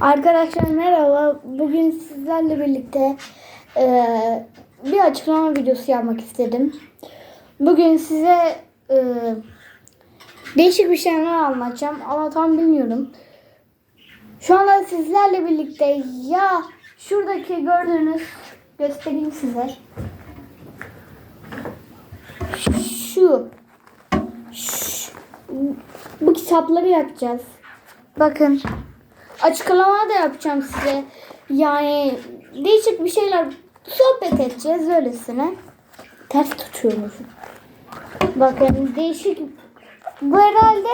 Arkadaşlar merhaba. Bugün sizlerle birlikte eee, bir açıklama videosu yapmak istedim. Bugün size eee, değişik bir şeyler anlatacağım ama tam bilmiyorum. Şu anda sizlerle birlikte ya şuradaki gördüğünüz göstereyim size. Şu, şu bu kitapları yapacağız. Bakın açıklama da yapacağım size. Yani değişik bir şeyler sohbet edeceğiz öylesine. Ters tutuyormuşum. Bakın değişik bu herhalde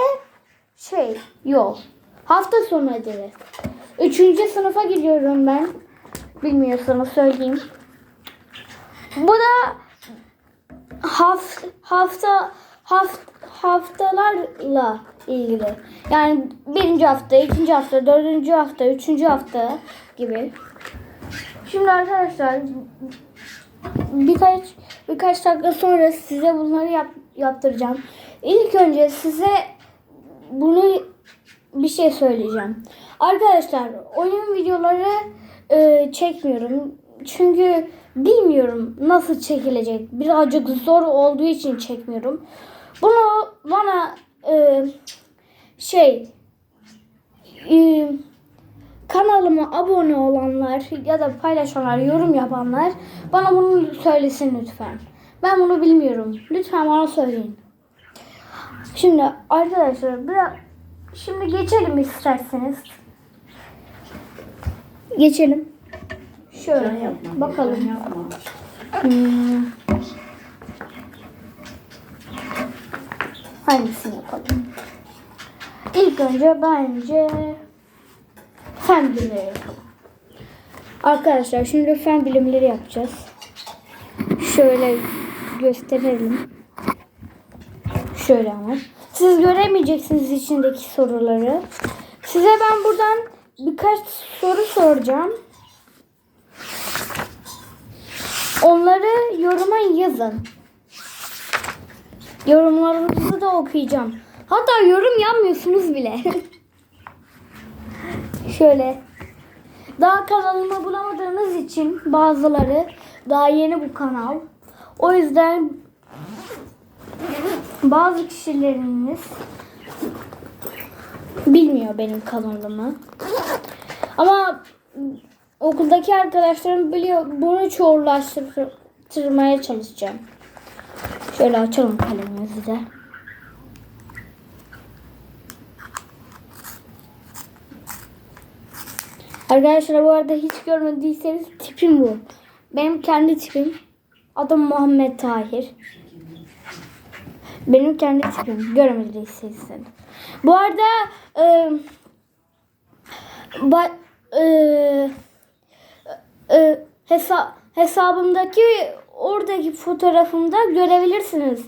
şey yol. Hafta sonu ödevi. Üçüncü sınıfa gidiyorum ben. Bilmiyorsanız söyleyeyim. Bu da haft, hafta haft, haftalarla ilgili. Yani birinci hafta, ikinci hafta, dördüncü hafta, üçüncü hafta gibi. Şimdi arkadaşlar birkaç birkaç dakika sonra size bunları yap, yaptıracağım. İlk önce size bunu bir şey söyleyeceğim. Arkadaşlar oyun videoları e, çekmiyorum. Çünkü bilmiyorum nasıl çekilecek. Birazcık zor olduğu için çekmiyorum. Bunu bana e, şey e, kanalıma abone olanlar ya da paylaşanlar, yorum yapanlar bana bunu söylesin lütfen. Ben bunu bilmiyorum. Lütfen bana söyleyin. Şimdi arkadaşlar biraz şimdi geçelim isterseniz. Geçelim. Şöyle yap. Bakalım. Hmm. Hangisini yapalım? İlk önce bence fen bilimleri yapalım. Arkadaşlar şimdi fen bilimleri yapacağız. Şöyle gösterelim. Şöyle ama. Siz göremeyeceksiniz içindeki soruları. Size ben buradan birkaç soru soracağım. Onları yoruma yazın. Yorumlarınızı da okuyacağım. Hatta yorum yapmıyorsunuz bile. Şöyle. Daha kanalımı bulamadığınız için bazıları daha yeni bu kanal. O yüzden bazı kişileriniz bilmiyor benim kanalımı. Ama okuldaki arkadaşlarım biliyor. Bunu çoğulaştırmaya çalışacağım. Şöyle açalım kalemimizi de. Arkadaşlar bu arada hiç görmediyseniz tipim bu. Benim kendi tipim. Adım Muhammed Tahir. Benim kendi tipim. Görmediyseniz. Bu arada e, ba, e, e, hesa, hesabımdaki oradaki fotoğrafımda görebilirsiniz.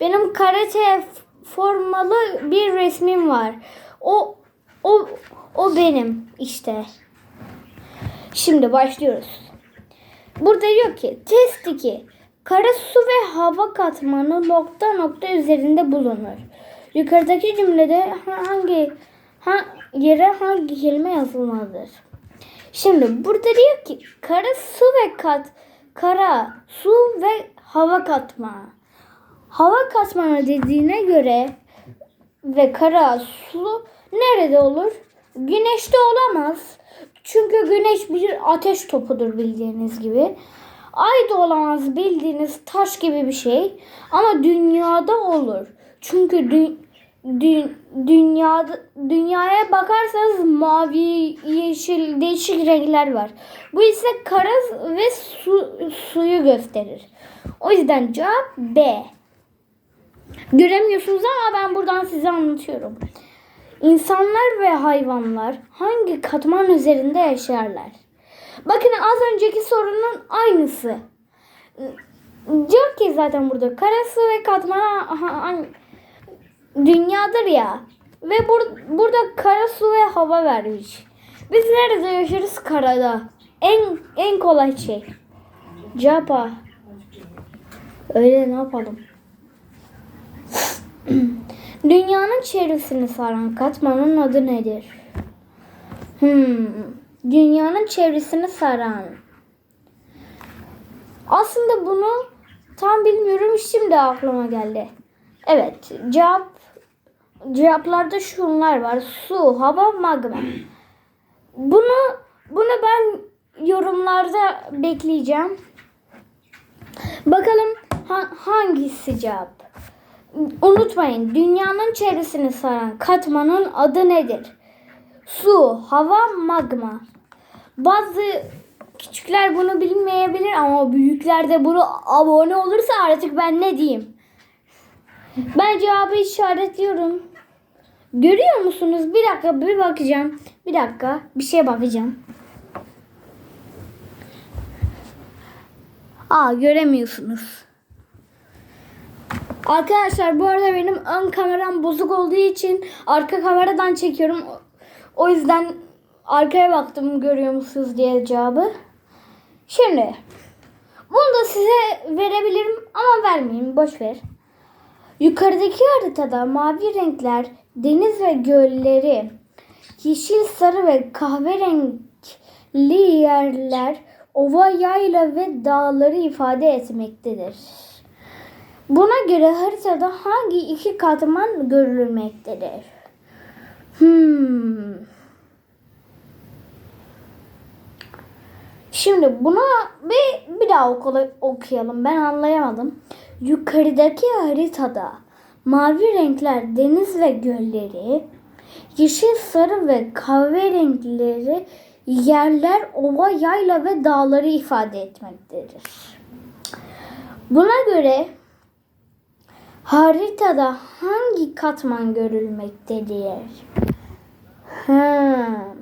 Benim karate formalı bir resmim var. O o o benim işte. Şimdi başlıyoruz. Burada diyor ki test 2. Kara su ve hava katmanı nokta nokta üzerinde bulunur. Yukarıdaki cümlede hangi ha, yere hangi kelime yazılmalıdır? Şimdi burada diyor ki kara su ve kat kara su ve hava katmanı. Hava katmanı dediğine göre ve kara su nerede olur? Güneşte olamaz. Çünkü güneş bir ateş topudur bildiğiniz gibi. Ay da olamaz bildiğiniz taş gibi bir şey. Ama dünyada olur. Çünkü dü, dü, dünyada dünyaya bakarsanız mavi, yeşil, değişik renkler var. Bu ise kara ve su, suyu gösterir. O yüzden cevap B. Göremiyorsunuz ama ben buradan size anlatıyorum. İnsanlar ve hayvanlar hangi katman üzerinde yaşarlar? Bakın az önceki sorunun aynısı. Diyor ki zaten burada karası ve katman dünyadır ya. Ve bur burada kara su ve hava vermiş. Biz nerede yaşarız? Karada. En en kolay şey. Capa. Öyle ne yapalım? Dünyanın çevresini saran katmanın adı nedir? Hmm. Dünyanın çevresini saran. Aslında bunu tam bilmiyorum şimdi aklıma geldi. Evet cevap cevaplarda şunlar var. Su, hava, magma. Bunu bunu ben yorumlarda bekleyeceğim. Bakalım ha- hangisi cevap? Unutmayın dünyanın çevresini saran katmanın adı nedir? Su, hava, magma. Bazı küçükler bunu bilmeyebilir ama büyükler de bunu abone olursa artık ben ne diyeyim? Ben cevabı işaretliyorum. Görüyor musunuz? Bir dakika bir bakacağım. Bir dakika bir şeye bakacağım. Aa göremiyorsunuz. Arkadaşlar bu arada benim ön kameram bozuk olduğu için arka kameradan çekiyorum. O yüzden arkaya baktım görüyor musunuz diye cevabı. Şimdi bunu da size verebilirim ama vermeyeyim boş ver. Yukarıdaki haritada mavi renkler deniz ve gölleri, yeşil, sarı ve kahverengi yerler, ova, yayla ve dağları ifade etmektedir. Buna göre haritada hangi iki katman görülmektedir? Hmm. Şimdi buna bir, bir daha oku- okuyalım. Ben anlayamadım. Yukarıdaki haritada mavi renkler deniz ve gölleri, yeşil, sarı ve kahverengileri yerler, ova, yayla ve dağları ifade etmektedir. Buna göre haritada hangi katman görülmektedir? Hmm.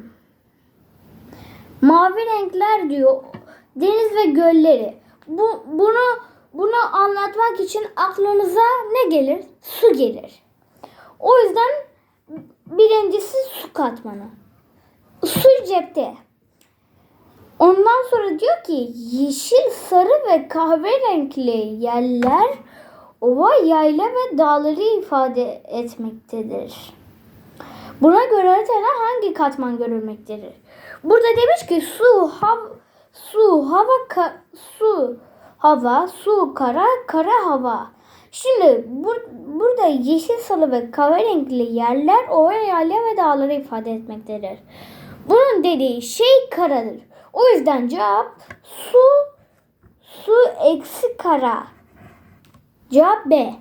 Mavi renkler diyor. Deniz ve gölleri. Bu bunu bunu anlatmak için aklınıza ne gelir? Su gelir. O yüzden birincisi su katmanı. Su cepte. Ondan sonra diyor ki yeşil, sarı ve kahverengi yerler ova, yayla ve dağları ifade etmektedir. Buna göre haritada hangi katman görülmektedir? Burada demiş ki su, hav, su, hava, ka- su, hava, su, kara, kara, hava. Şimdi bur- burada yeşil, sarı ve kahverengi yerler, ova, yayla ve dağları ifade etmektedir. Bunun dediği şey karadır. O yüzden cevap su, su eksi kara. Cevap B.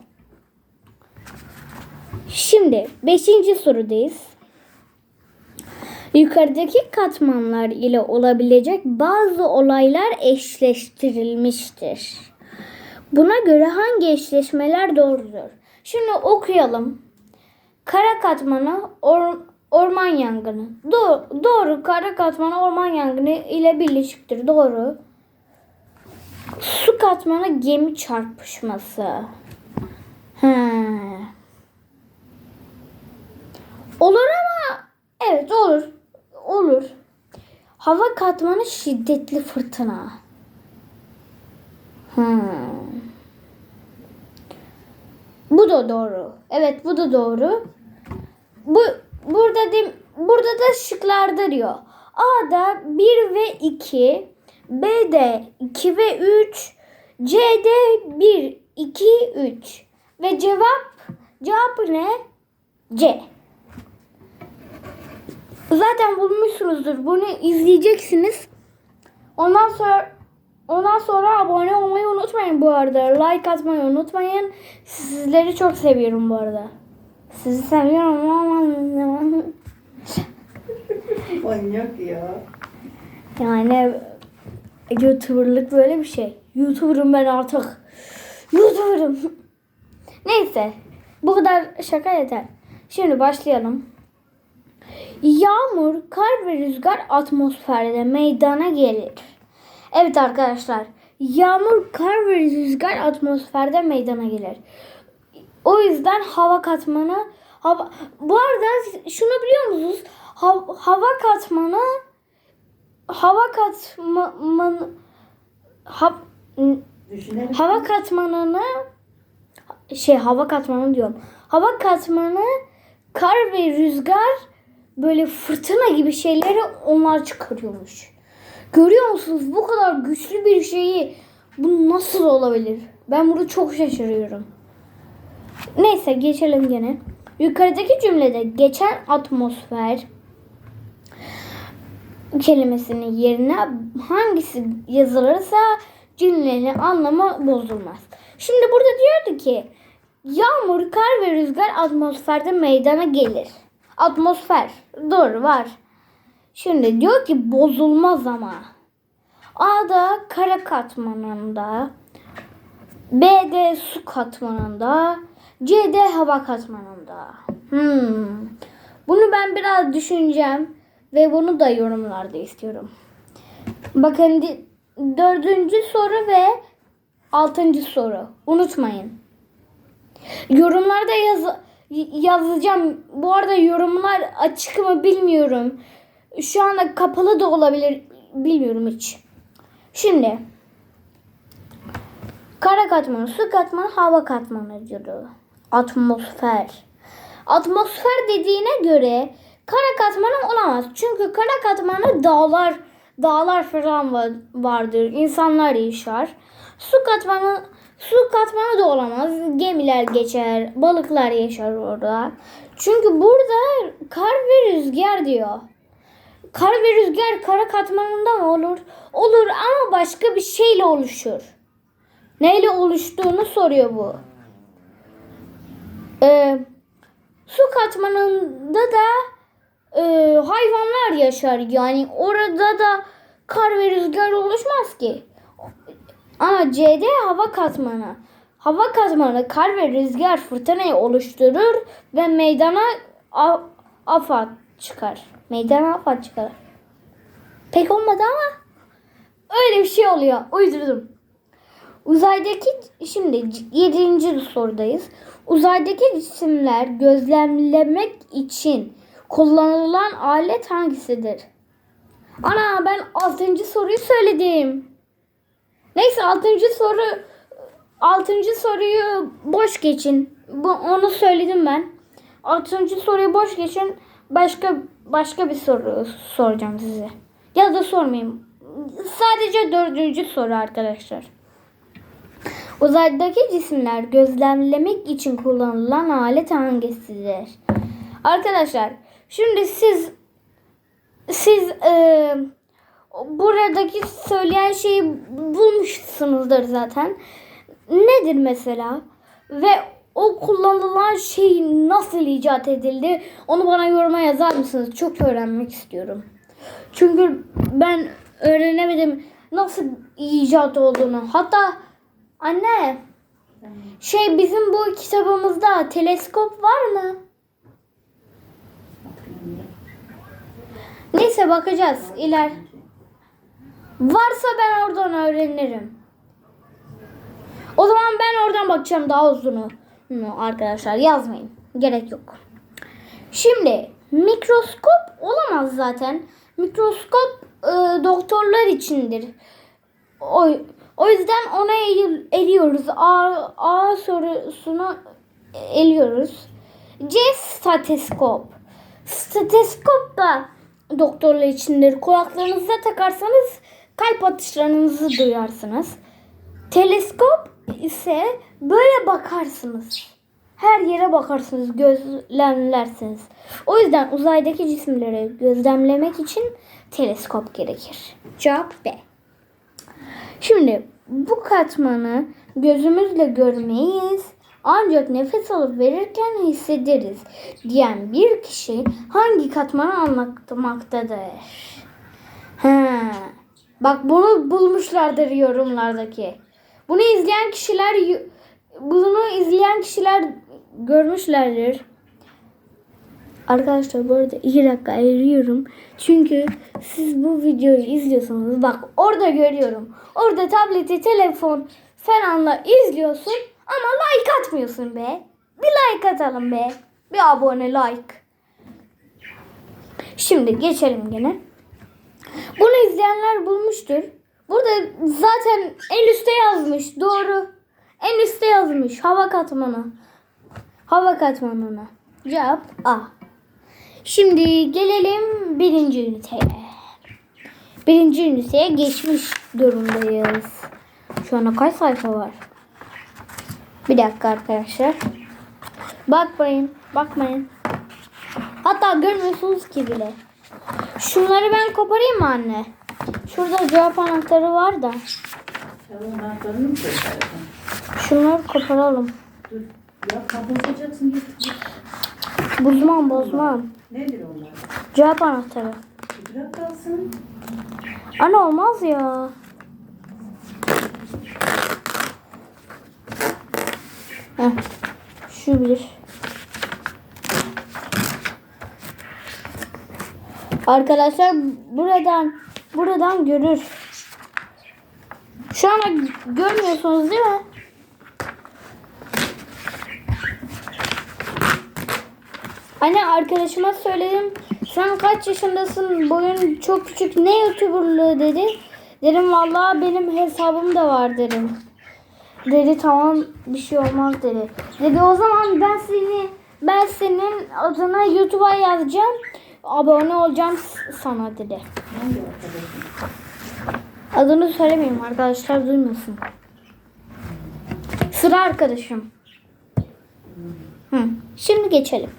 Şimdi 5. sorudayız. Yukarıdaki katmanlar ile olabilecek bazı olaylar eşleştirilmiştir. Buna göre hangi eşleşmeler doğrudur? Şimdi okuyalım. Kara katmanı or- orman yangını. Do- doğru. Kara katmanı orman yangını ile birleşiktir. Doğru. Su katmanı gemi çarpışması. He. Olur ama evet olur. Olur. Hava katmanı şiddetli fırtına. Hmm. Bu da doğru. Evet bu da doğru. Bu burada de, burada da şıklarda diyor. A'da 1 ve 2, B'de 2 ve 3, C'de 1, 2, 3 ve cevap cevap ne? C. Zaten bulmuşsunuzdur. Bunu izleyeceksiniz. Ondan sonra ondan sonra abone olmayı unutmayın bu arada. Like atmayı unutmayın. Sizleri çok seviyorum bu arada. Sizi seviyorum ama Manyak ya. yani YouTuber'lık böyle bir şey. YouTuber'ım ben artık. YouTuber'ım. Neyse. Bu kadar şaka yeter. Şimdi başlayalım. Yağmur, kar ve rüzgar atmosferde meydana gelir. Evet arkadaşlar. Yağmur, kar ve rüzgar atmosferde meydana gelir. O yüzden hava katmanı hava bu arada şunu biliyor musunuz? Hav- hava katmanı hava katmanı ha, hava katmanını şey hava katmanı diyorum. Hava katmanı kar ve rüzgar böyle fırtına gibi şeyleri onlar çıkarıyormuş. Görüyor musunuz bu kadar güçlü bir şeyi bu nasıl olabilir? Ben bunu çok şaşırıyorum. Neyse geçelim gene. Yukarıdaki cümlede geçen atmosfer kelimesinin yerine hangisi yazılırsa cümlenin anlamı bozulmaz. Şimdi burada diyordu ki yağmur, kar ve rüzgar atmosferde meydana gelir. Atmosfer doğru var. Şimdi diyor ki bozulmaz ama. A'da kara katmanında, B'de su katmanında, C'de hava katmanında. Hmm. Bunu ben biraz düşüneceğim ve bunu da yorumlarda istiyorum. Bakın dördüncü soru ve altıncı soru. Unutmayın. Yorumlarda yaz yazacağım. Bu arada yorumlar açık mı bilmiyorum. Şu anda kapalı da olabilir. Bilmiyorum hiç. Şimdi kara katmanı, su katmanı, hava katmanı diyor. Atmosfer. Atmosfer dediğine göre kara katmanı olamaz. Çünkü kara katmanı dağlar dağlar falan var, vardır. İnsanlar yaşar. Su katmanı su katmanı da olamaz. Gemiler geçer, balıklar yaşar orada. Çünkü burada kar ve rüzgar diyor. Kar ve rüzgar kara katmanında mı olur? Olur ama başka bir şeyle oluşur. Neyle oluştuğunu soruyor bu. Ee, su katmanında da e, hayvanlar yaşar. Yani orada da kar ve rüzgar oluşmaz ki. Ama C'de hava katmanı. Hava katmanı kar ve rüzgar fırtınayı oluşturur ve meydana afat çıkar. Meydana afat çıkar. Pek olmadı ama öyle bir şey oluyor. Uydurdum. Uzaydaki şimdi 7. sorudayız. Uzaydaki cisimler gözlemlemek için kullanılan alet hangisidir? Ana ben 6. soruyu söyledim. Neyse 6. soru 6. soruyu boş geçin. Bu onu söyledim ben. 6. soruyu boş geçin. Başka başka bir soru soracağım size. Ya da sormayayım. Sadece dördüncü soru arkadaşlar. Uzaydaki cisimler gözlemlemek için kullanılan alet hangisidir? Arkadaşlar şimdi siz siz e, buradaki söyleyen şeyi bulmuşsunuzdur zaten. Nedir mesela? Ve o kullanılan şey nasıl icat edildi? Onu bana yoruma yazar mısınız? Çok öğrenmek istiyorum. Çünkü ben öğrenemedim nasıl icat olduğunu. Hatta anne şey bizim bu kitabımızda teleskop var mı? Neyse bakacağız iler. Varsa ben oradan öğrenirim. O zaman ben oradan bakacağım daha uzunu. Hı, Arkadaşlar yazmayın. Gerek yok. Şimdi mikroskop olamaz zaten. Mikroskop e, doktorlar içindir. O, o yüzden ona el- eliyoruz. A, A sorusunu eliyoruz. C stateskop. Stateskop da doktorlar içindir. Kulaklarınıza takarsanız kalp atışlarınızı duyarsınız. Teleskop ise böyle bakarsınız. Her yere bakarsınız, gözlemlersiniz. O yüzden uzaydaki cisimleri gözlemlemek için teleskop gerekir. Cevap B. Şimdi bu katmanı gözümüzle görmeyiz ancak nefes alıp verirken hissederiz diyen bir kişi hangi katmanı anlatmaktadır? Ha. Bak bunu bulmuşlardır yorumlardaki. Bunu izleyen kişiler bunu izleyen kişiler görmüşlerdir. Arkadaşlar bu arada 2 dakika ayırıyorum. Çünkü siz bu videoyu izliyorsunuz. Bak orada görüyorum. Orada tableti, telefon falanla izliyorsun ama like atmıyorsun be. Bir like atalım be. Bir abone like. Şimdi geçelim gene. Bunu izleyenler bulmuştur. Burada zaten en üstte yazmış. Doğru. En üstte yazmış. Hava katmanı. Hava katmanına. Cevap A. Şimdi gelelim birinci üniteye. Birinci üniteye geçmiş durumdayız. Şu anda kaç sayfa var? Bir dakika arkadaşlar. Bakmayın, bakmayın. Hatta görmüyorsunuz ki bile. Şunları ben koparayım mı anne? Şurada cevap anahtarı var da. Anahtarını mı koyacaksın? Şunları koparalım. Dur. Ya kapatıcaksın git. Bozmam bozmam. Nedir onlar? Cevap anahtarı. Bir Bırak kalsın. Anne olmaz ya. Heh, şu bir. Arkadaşlar buradan buradan görür. Şu anda görmüyorsunuz değil mi? Anne arkadaşıma söyledim. Sen kaç yaşındasın? Boyun çok küçük. Ne youtuberlığı dedi. Dedim vallahi benim hesabım da var dedim. Dedi tamam bir şey olmaz dedi. Dedi o zaman ben seni ben senin adına YouTube'a yazacağım. Abone olacağım sana dedi. Adını söylemeyeyim arkadaşlar duymasın. Sıra arkadaşım. Hı. Şimdi geçelim.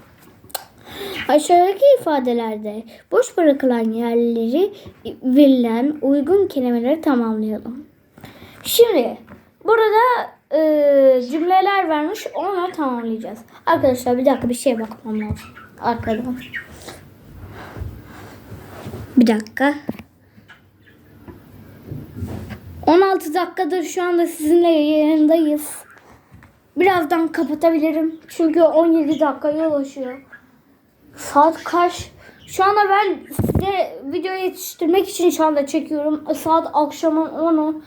Aşağıdaki ifadelerde boş bırakılan yerleri verilen uygun kelimeleri tamamlayalım. Şimdi burada e, cümleler vermiş onları tamamlayacağız. Arkadaşlar bir dakika bir şeye bakmam lazım. Arkadan. Bir dakika. 16 dakikadır şu anda sizinle yayındayız. Birazdan kapatabilirim. Çünkü 17 dakikaya ulaşıyor. Saat kaç? Şu anda ben size video yetiştirmek için şu anda çekiyorum. Saat akşamın 10'u.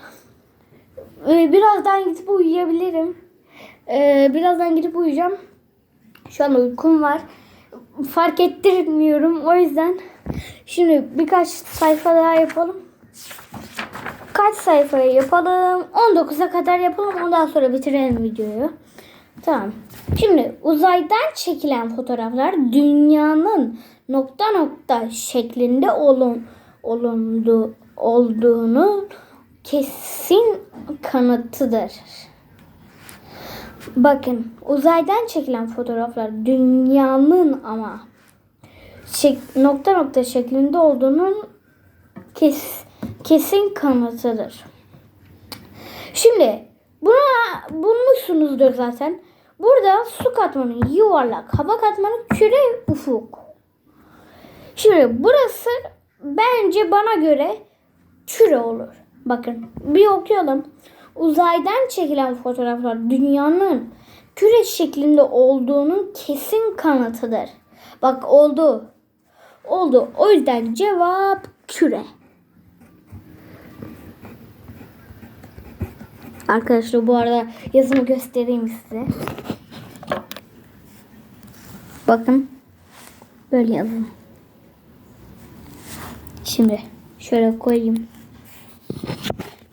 Ee, birazdan gidip uyuyabilirim. Ee, birazdan gidip uyuyacağım. Şu anda uykum var. Fark ettirmiyorum. O yüzden şimdi birkaç sayfa daha yapalım kaç sayfaya yapalım? 19'a kadar yapalım. Ondan sonra bitirelim videoyu. Tamam. Şimdi uzaydan çekilen fotoğraflar dünyanın nokta nokta şeklinde olun, olundu, olduğunu kesin kanıtıdır. Bakın uzaydan çekilen fotoğraflar dünyanın ama nokta nokta şeklinde olduğunun kes, kesin kanıtıdır. Şimdi buna bulmuşsunuzdur zaten. Burada su katmanı yuvarlak, hava katmanı küre ufuk. Şimdi burası bence bana göre küre olur. Bakın bir okuyalım. Uzaydan çekilen fotoğraflar dünyanın küre şeklinde olduğunun kesin kanıtıdır. Bak oldu. Oldu. O yüzden cevap küre. Arkadaşlar bu arada yazımı göstereyim size. Bakın. Böyle yazın. Şimdi şöyle koyayım.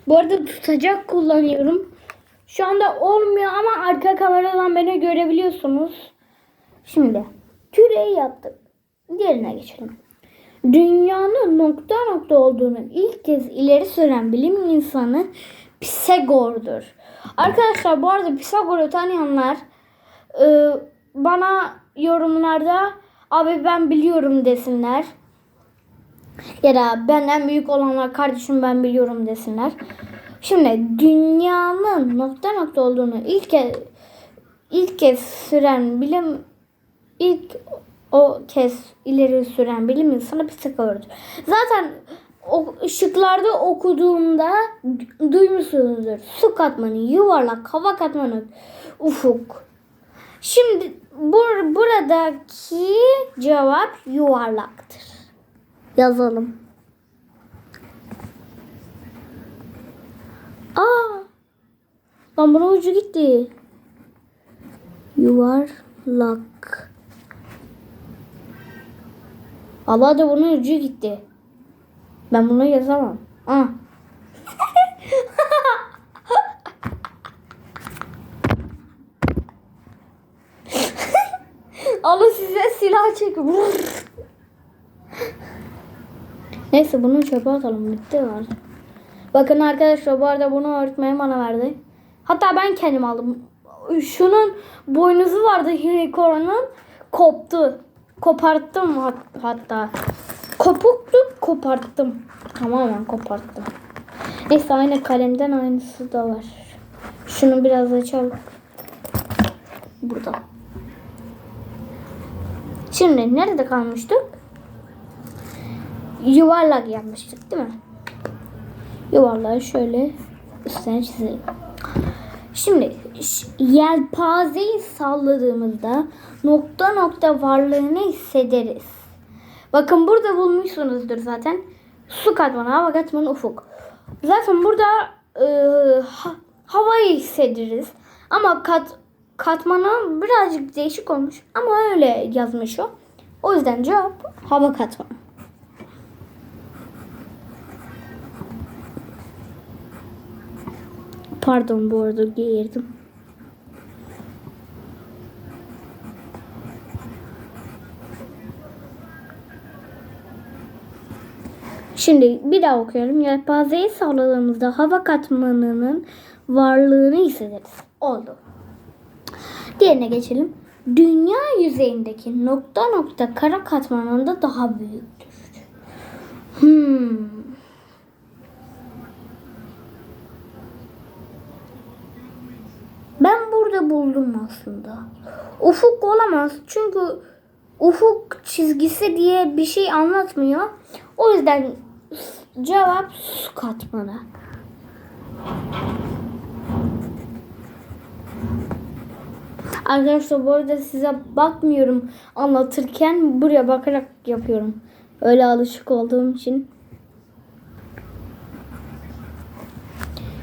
Bu arada tutacak kullanıyorum. Şu anda olmuyor ama arka kameradan beni görebiliyorsunuz. Şimdi küreyi yaptık. Diğerine geçelim. Dünyanın nokta nokta olduğunu ilk kez ileri süren bilim insanı Pisagor'dur. Arkadaşlar bu arada Pisagor'u tanıyanlar e, bana yorumlarda abi ben biliyorum desinler. Ya da benden büyük olanlar kardeşim ben biliyorum desinler. Şimdi dünyanın nokta nokta olduğunu ilk kez ilk kez süren bilim ilk o kez ileri süren bilim insanı Pisagor'dur. Zaten o ışıklarda okuduğumda du- duymuşsunuzdur. Su katmanı, yuvarlak, hava katmanı, ufuk. Şimdi bur buradaki cevap yuvarlaktır. Yazalım. Aa! Lan bunun ucu gitti. Yuvarlak. Allah da bunun ucu gitti. Ben bunu yazamam. Aa. Alın size silah. Vur. Neyse bunu çöpe atalım. Bitti var. Bakın arkadaşlar bu arada bunu öğretmenim bana verdi. Hatta ben kendim aldım. Şunun boynuzu vardı unicorn'un. Koptu. Koparttım hat- hatta. Kopuktu koparttım. Tamamen koparttım. Neyse aynı kalemden aynısı da var. Şunu biraz açalım. Burada. Şimdi nerede kalmıştık? Yuvarlak yapmıştık değil mi? Yuvarlağı şöyle üstüne çizelim. Şimdi yelpazeyi salladığımızda nokta nokta varlığını hissederiz. Bakın burada bulmuşsunuzdur zaten. Su katmanı, hava katmanı, ufuk. Zaten burada e, ha- havayı hissederiz. Ama kat katmanı birazcık değişik olmuş. Ama öyle yazmış o. O yüzden cevap hava katmanı. Pardon bu arada geğirdim. Şimdi bir daha okuyorum. Yelpazeyi salladığımızda hava katmanının varlığını hissederiz. Oldu. Diğerine geçelim. Dünya yüzeyindeki nokta nokta kara katmanında daha büyüktür. Hmm. Ben burada buldum aslında. Ufuk olamaz çünkü ufuk çizgisi diye bir şey anlatmıyor. O yüzden cevap su katmanı. Arkadaşlar bu arada size bakmıyorum anlatırken buraya bakarak yapıyorum. Öyle alışık olduğum için.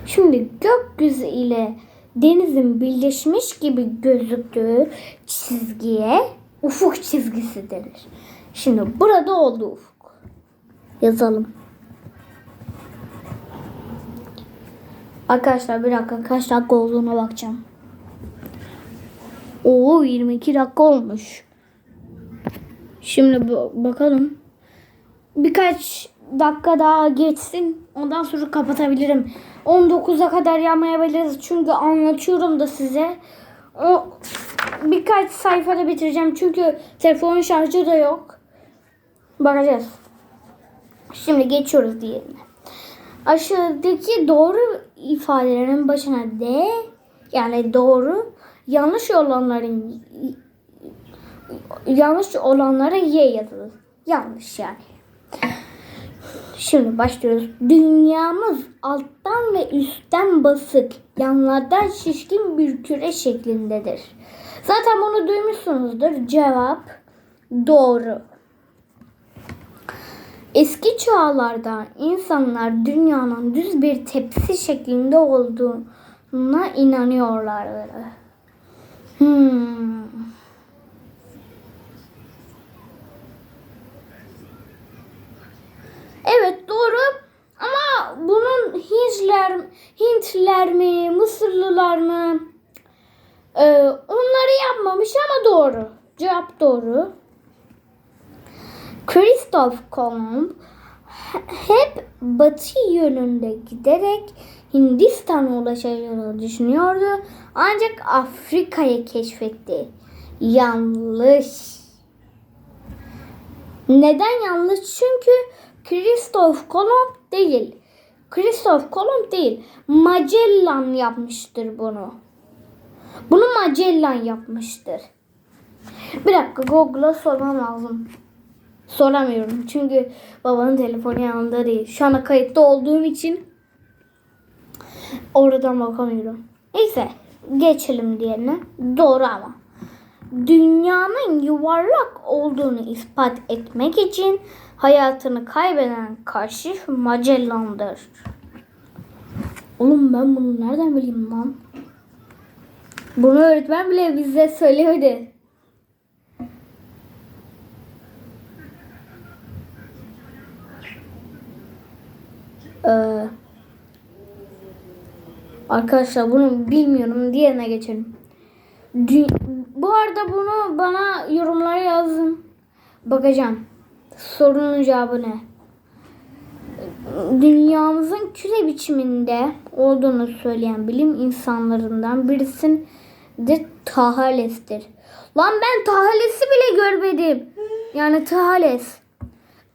Şimdi gökyüzü ile denizin birleşmiş gibi gözüktüğü çizgiye ufuk çizgisi denir. Şimdi burada oldu ufuk. Yazalım. Arkadaşlar bir dakika kaç dakika olduğuna bakacağım. Oo 22 dakika olmuş. Şimdi ba- bakalım. Birkaç dakika daha geçsin. Ondan sonra kapatabilirim. 19'a kadar yapmayabiliriz. Çünkü anlatıyorum da size. O birkaç sayfada bitireceğim. Çünkü telefonun şarjı da yok. Bakacağız. Şimdi geçiyoruz diğerine. Aşağıdaki doğru ifadelerin başına D yani doğru yanlış olanların yanlış olanlara Y yazılır. Yanlış yani. Şimdi başlıyoruz. Dünyamız alttan ve üstten basık, yanlardan şişkin bir küre şeklindedir. Zaten bunu duymuşsunuzdur. Cevap doğru. Eski çağlarda insanlar dünyanın düz bir tepsi şeklinde olduğuna inanıyorlardı. Hmm. Evet doğru ama bunun Hintler, Hintler mi, Mısırlılar mı? Ee, onları yapmamış ama doğru. Cevap doğru. Christoph Kolomb hep batı yönünde giderek Hindistan'a ulaşacağını düşünüyordu. Ancak Afrika'yı keşfetti. Yanlış. Neden yanlış? Çünkü Christoph Kolomb değil. Christoph Kolomb değil. Magellan yapmıştır bunu. Bunu Magellan yapmıştır. Bir dakika Google'a sormam lazım. Soramıyorum çünkü babanın telefonu yanında değil. Şu anda kayıtta olduğum için oradan bakamıyorum. Neyse geçelim diğerine. Doğru ama. Dünyanın yuvarlak olduğunu ispat etmek için hayatını kaybeden kaşif Magellan'dır. Oğlum ben bunu nereden bileyim lan? Bunu öğretmen bile bize söylemedi. Ee, arkadaşlar bunu bilmiyorum. Diğerine geçelim. Dü- bu arada bunu bana yorumlara yazın. Bakacağım. Sorunun cevabı ne? Dünyamızın küre biçiminde olduğunu söyleyen bilim insanlarından birisi de Tahales'tir. Lan ben Tahales'i bile görmedim. Yani Tahales.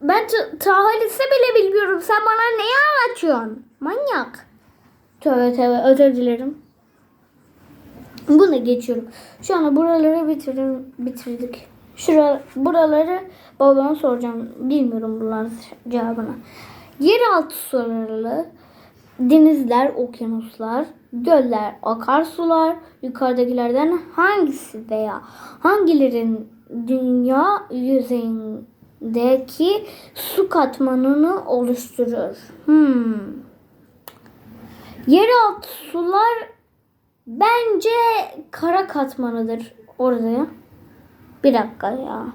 Ben Tahales'i bile bilmiyorum. Sen bana neyi anlatıyorsun? Manyak. Tövbe tövbe özür dilerim. Bunu geçiyorum. Şu anda buraları bitirin, bitirdik. Şura, buraları babama soracağım. Bilmiyorum bunların cevabını. Yeraltı suları, denizler, okyanuslar, göller, akarsular, yukarıdakilerden hangisi veya hangilerin dünya yüzeyindeki su katmanını oluşturur? Hmm. Yeraltı sular Bence kara katmanıdır orada ya. Bir dakika ya.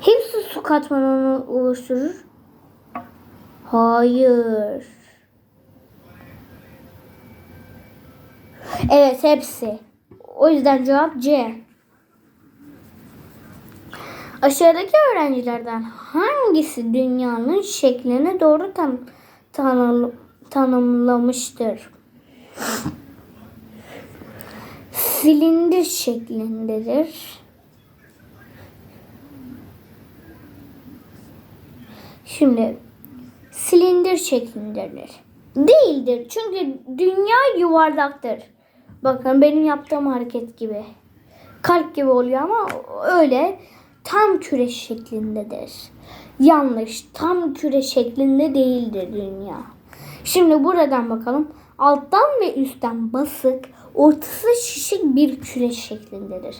Hepsi su katmanını oluşturur. Hayır. Evet hepsi. O yüzden cevap C. Aşağıdaki öğrencilerden hangisi dünyanın şeklini doğru tan tanı- tanımlamıştır? Silindir şeklindedir. Şimdi silindir şeklindedir. Değildir. Çünkü dünya yuvarlaktır. Bakın benim yaptığım hareket gibi. Kalp gibi oluyor ama öyle tam küre şeklindedir. Yanlış. Tam küre şeklinde değildir dünya. Şimdi buradan bakalım. Alttan ve üstten basık, ortası şişik bir küre şeklindedir.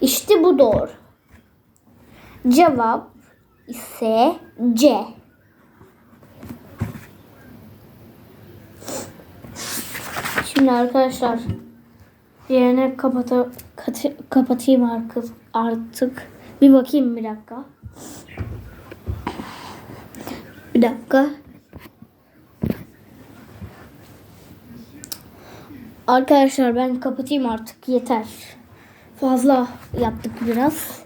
İşte bu doğru. Cevap ise C. Şimdi arkadaşlar yerine kapata, katı- kapatayım artık, artık. Bir bakayım bir dakika. Bir dakika. Arkadaşlar ben kapatayım artık yeter. Fazla yaptık biraz.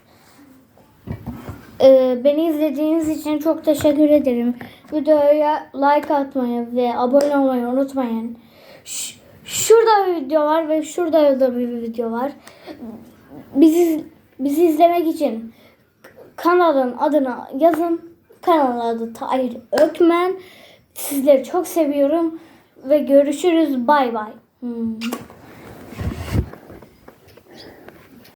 Ee, beni izlediğiniz için çok teşekkür ederim. Videoya like atmayı ve abone olmayı unutmayın. Ş- şurada bir video var ve şurada da bir video var. Bizi, bizi izlemek için kanalın adını yazın. Kanalın adı Tahir Ökmen. Sizleri çok seviyorum ve görüşürüz. Bay bay. Hmm.